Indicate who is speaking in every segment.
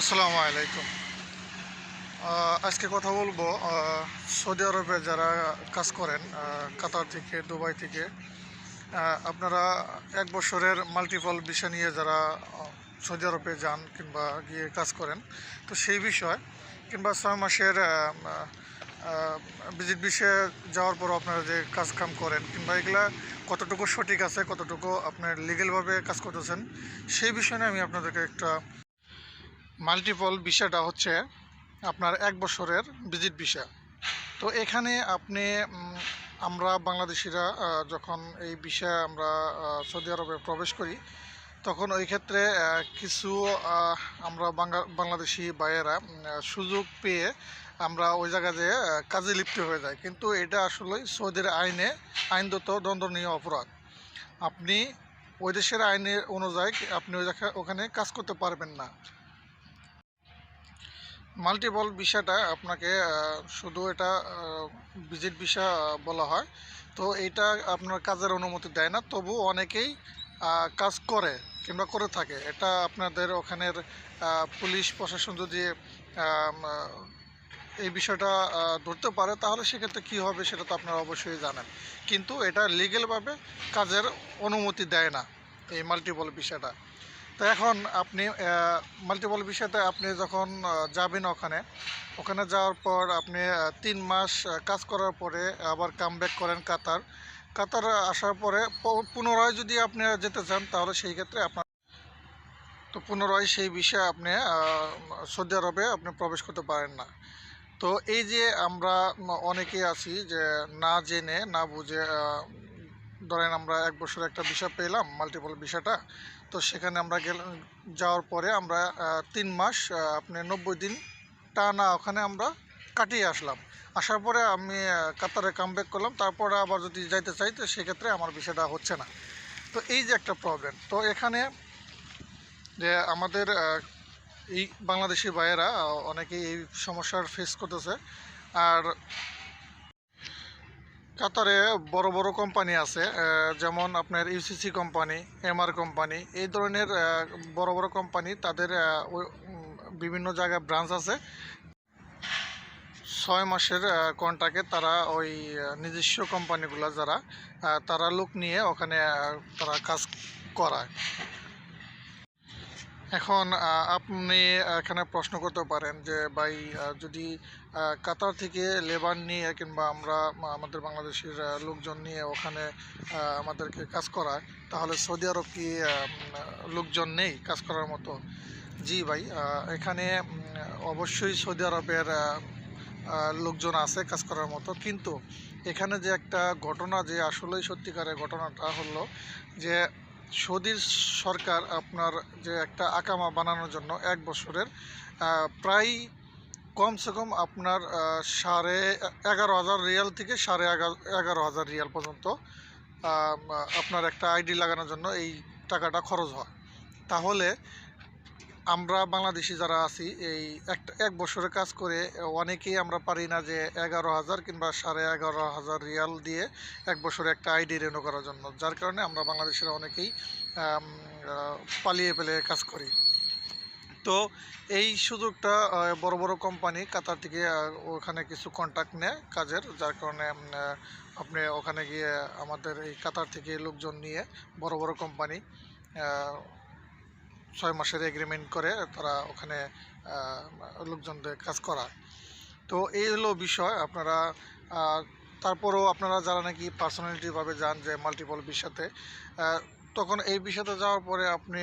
Speaker 1: আসসালামু আলাইকুম। আজকে কথা বলব সৌদি আরবে যারা কাজ করেন কাতার থেকে, দুবাই থেকে আপনারা এক বছরের মাল্টিপল বিষয় নিয়ে যারা সৌদি আরবে যান কিংবা গিয়ে কাজ করেন, তো সেই বিষয়, কিংবা ছয় মাসের ভিজিট বিষয়ে যাওয়ার পর আপনারা যে কাজ কাম করেন, কিংবা এগুলা কতটুকু সঠিক আছে, কতটুকু আপনার লিগেলভাবে কাজ করতেছেন, সেই বিষয় আমি আপনাদেরকে একটা মাল্টিপল বিষয়টা হচ্ছে আপনার এক বছরের ভিজিট ভিসা তো এখানে আপনি আমরা বাংলাদেশিরা যখন এই বিষয়ে আমরা সৌদি আরবে প্রবেশ করি, তখন ওই ক্ষেত্রে কিছু আমরা বাংলা বাংলাদেশি ভাইয়েরা সুযোগ পেয়ে আমরা ওই জায়গায় যে কাজে লিপ্ত হয়ে যায় কিন্তু এটা আসলে সৌদির আইনে আইনগত দণ্ডনীয় অপরাধ। আপনি ওই দেশের আইনের অনুযায়ী আপনি ওই ওখানে কাজ করতে পারবেন না। মাল্টিপল বিষয়টা আপনাকে শুধু এটা ভিজিট ভিসা বলা হয়। তো এটা আপনার কাজের অনুমতি দেয় না, তবু অনেকেই কাজ করে কিংবা করে থাকে। এটা আপনাদের ওখানের পুলিশ, প্রশাসন যদি এই বিষয়টা ধরতে পারে, তাহলে সেক্ষেত্রে কী হবে সেটা তো আপনারা অবশ্যই জানেন। কিন্তু এটা লিগেলভাবে কাজের অনুমতি দেয় না, এই মাল্টিপল বিষয়টা। তো এখন আপনি মাল্টিপল বিষয়তে আপনি যখন যাবেন ওখানে ওখানে যাওয়ার পর আপনি তিন মাস কাজ করার পরে আবার কাম করেন কাতার। কাতার আসার পরে পুনরায় যদি আপনি যেতে চান তাহলে সেই ক্ষেত্রে আপনার তো পুনরায় সেই বিষয়ে আপনি সৌদি আরবে আপনি প্রবেশ করতে পারেন না। তো এই যে আমরা উম, অনেকেই আছি যে না জেনে না বুঝে ধরেন আমরা এক বছর একটা বিষয় পেলাম মাল্টিপল বিষয়টা তো সেখানে আমরা গেল, যাওয়ার পরে আমরা তিন মাস আপনি নব্বই দিন টানা ওখানে আমরা কাটিয়ে আসলাম। আসার পরে আমি কাতারে কামব্যাক করলাম, তারপরে আবার যদি যাইতে চাই, তো সেক্ষেত্রে আমার বিষয়টা হচ্ছে না। তো এই যে একটা প্রবলেম তো এখানে যে আমাদের এই বাংলাদেশি ভাইয়েরা অনেকেই এই সমস্যার ফেস করতেছে। আর কাতারে বড় বড় কোম্পানি আছে যেমন আপনার ইউসিসি কোম্পানি, এমআর কোম্পানি, এই ধরনের বড় বড় কোম্পানি তাদের বিভিন্ন জায়গায় ব্রাঞ্চ আছে। ছয় মাসের কন্ট্রাক্টে তারা ওই নিজস্ব কোম্পানিগুলো যারা তারা লোক নিয়ে ওখানে তারা কাজ করায়। এখন আপনি এখানে প্রশ্ন করতে পারেন যে, ভাই যদি কাতার থেকে লেবার নিয়ে কিংবা আমরা আমাদের বাংলাদেশের লোকজন নিয়ে ওখানে আমাদেরকে কাজ করায়, তাহলে সৌদি আরব কি লোকজন নেই কাজ করার মতো? জি ভাই এখানে অবশ্যই সৌদি আরবের লোকজন আছে কাজ করার মতো। কিন্তু এখানে যে একটা ঘটনা, যে আসলেই সত্যিকারের ঘটনাটা হলো যে সৌদির সরকার আপনার যে একটা আকামা বানানোর জন্য এক বছরের প্রায় কমসে কম আপনার সাড়ে এগারো হাজার রিয়াল থেকে সাড়ে এগারো হাজার রিয়াল পর্যন্ত আপনার একটা আইডি লাগানোর জন্য এই টাকাটা খরচ হয়। তাহলে আমরা বাংলাদেশি যারা আছি, এই একটা এক বছরে কাজ করে অনেকেই আমরা পারি না যে এগারো হাজার কিংবা সাড়ে এগারো হাজার রিয়াল দিয়ে এক বছরে একটা আইডি রেনো করার জন্য। যার কারণে আমরা বাংলাদেশের অনেকেই পালিয়ে পেলে কাজ করি। তো এই সুযোগটা বড় বড় কোম্পানি কাতার থেকে ওখানে কিছু কন্ট্যাক্ট নেয় কাজের, যার কারণে আপনি ওখানে গিয়ে আমাদের এই কাতার থেকে লোকজন নিয়ে বড় বড় কোম্পানি ছয় মাসের এগ্রিমেন্ট করে তারা ওখানে লোকজনদের কাজ করায়। তো এই হলো বিষয়, আপনারা তারপরেও আপনারা যারা নাকি পার্সোনালিটিভাবে যান যে মাল্টিপল বিষয়তে তখন এই বিষয়তে যাওয়ার পরে আপনি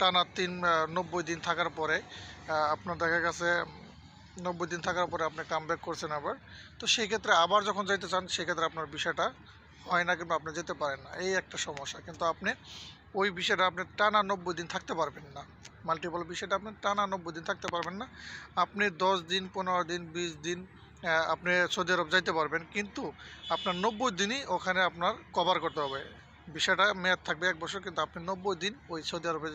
Speaker 1: টানা তিন নব্বই দিন থাকার পরে আপনার দেখা গেছে, নব্বই দিন থাকার পরে আপনি কাম ব্যাক করছেন আবার। তো সেই ক্ষেত্রে আবার যখন যাইতে চান সেক্ষেত্রে আপনার বিষয়টা হয় না কিংবা আপনি যেতে পারেন না। এই একটা সমস্যা। কিন্তু আপনি ওই বিষয়টা আপনি টানা নব্বই দিন থাকতে পারবেন না। মাল্টিপল বিষয়টা আপনি টানা নব্বই দিন থাকতে পারবেন না। আপনি দশ দিন, পনেরো দিন, বিশ দিন আপনি সৌদি আরব যাইতে পারবেন। কিন্তু আপনার নব্বই দিনই ওখানে আপনার কভার করতে হবে। বিষয়টা মেয়াদ থাকবে এক বছর, কিন্তু আপনি নব্বই দিন ওই সৌদি আরবে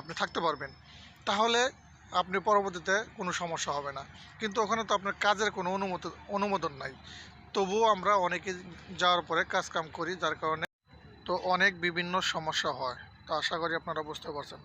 Speaker 1: আপনি থাকতে পারবেন। তাহলে আপনি পরবর্তীতে কোনো সমস্যা হবে না। কিন্তু ওখানে তো আপনার কাজের কোনো অনুমোদন অনুমোদন নাই। তবুও আমরা অনেকে যাওয়ার পরে কাজ কাম করি, যার কারণে তো অনেক বিভিন্ন সমস্যা হয়। তো আশা করি আপনারা বুঝতে পারছেন।